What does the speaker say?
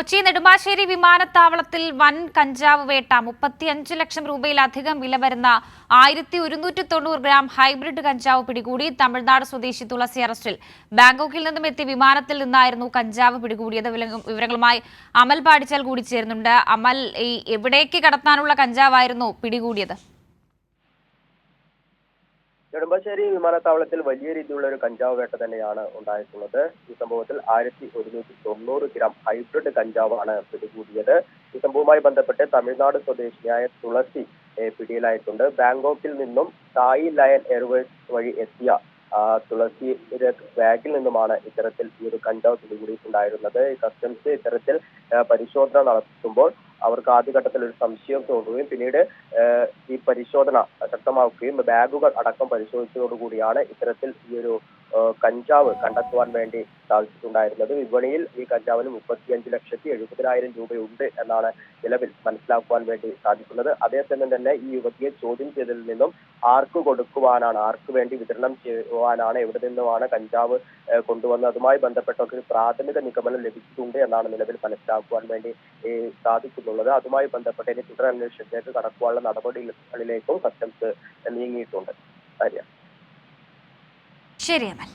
കൊച്ചി നെടുമ്പാശ്ശേരി വിമാനത്താവളത്തിൽ വൻ കഞ്ചാവ് വേട്ട. മുപ്പത്തിയഞ്ച് ലക്ഷം രൂപയിലധികം വില വരുന്ന ആയിരത്തി ഒരുന്നൂറ്റി തൊണ്ണൂറ് ഗ്രാം ഹൈബ്രിഡ് കഞ്ചാവ് പിടികൂടി തമിഴ്നാട് സ്വദേശി തുളസി അറസ്റ്റിൽ. ബാങ്കോക്കിൽ നിന്നും എത്തിയ വിമാനത്തിൽ നിന്നായിരുന്നു കഞ്ചാവ് പിടികൂടിയത്. വിവരങ്ങളുമായി അമൽ പാടിച്ചാൽ കൂടി ചേരുന്നുണ്ട്. അമൽ ഈ എവിടേക്ക് കടത്താനുള്ള കഞ്ചാവായിരുന്നു പിടികൂടിയത്? നെടുമ്പാശ്ശേരി വിമാനത്താവളത്തിൽ വലിയ രീതിയിലുള്ള ഒരു കഞ്ചാവ് വേട്ട തന്നെയാണ് ഉണ്ടായിട്ടുള്ളത്. ഈ സംഭവത്തിൽ ആയിരത്തി ഒരുന്നൂറ്റി തൊണ്ണൂറ് ഗ്രാം ഹൈബ്രിഡ് കഞ്ചാവാണ് പിടികൂടിയത്. ഈ സംഭവവുമായി ബന്ധപ്പെട്ട് തമിഴ്നാട് സ്വദേശിയായ തുളസി പിടിയിലായിട്ടുണ്ട്. ബാങ്കോക്കിൽ നിന്നും തായ് ലയൺ എയർവേസ് വഴി എത്തിയ ആ, തുളസിയുടെ ബാഗിൽ നിന്നുമാണ് ഇത്തരത്തിൽ ഈ ഒരു കഞ്ചാവ് പിടികൂടിയിട്ടുണ്ടായിരുന്നത് കസ്റ്റംസ് ഇത്തരത്തിൽ പരിശോധന നടത്തുമ്പോൾ അവർക്ക് ആദ്യഘട്ടത്തിൽ ഒരു സംശയം തോന്നുകയും പിന്നീട് ഈ പരിശോധന ശക്തമാക്കുകയും ബാഗുകൾ അടക്കം പരിശോധിച്ചതോടുകൂടിയാണ് ഇത്തരത്തിൽ ഈ ഒരു കഞ്ചാവ് കണ്ടെത്തുവാൻ വേണ്ടി സാധിച്ചിട്ടുണ്ടായിരുന്നത്. വിപണിയിൽ ഈ കഞ്ചാവിന് മുപ്പത്തിയഞ്ച് ലക്ഷത്തി എഴുപതിനായിരം രൂപയുണ്ട് എന്നാണ് നിലവിൽ മനസ്സിലാക്കുവാൻ വേണ്ടി സാധിക്കുന്നത്. അതേസമയം തന്നെ ഈ യുവതിയെ ചോദ്യം ചെയ്തതിൽ നിന്നും ആർക്ക് കൊടുക്കുവാനാണ് ആർക്ക് വേണ്ടി വിതരണം ചെയ്യുവാനാണ് എവിടെ നിന്നുമാണ് കഞ്ചാവ് കൊണ്ടുവന്നതുമായി ബന്ധപ്പെട്ടൊക്കെ ഒരു പ്രാഥമിക നിഗമനം ലഭിച്ചിട്ടുണ്ട് എന്നാണ് നിലവിൽ മനസ്സിലാക്കുവാൻ വേണ്ടി സാധിക്കുന്നുള്ളത് അതുമായി ബന്ധപ്പെട്ട് ഇനി തുടരന്വേഷണത്തിലേക്ക് കടക്കുവാനുള്ള നടപടികളിലേക്കും കസ്റ്റംസ് നീങ്ങിയിട്ടുണ്ട്. ശരി അമൽ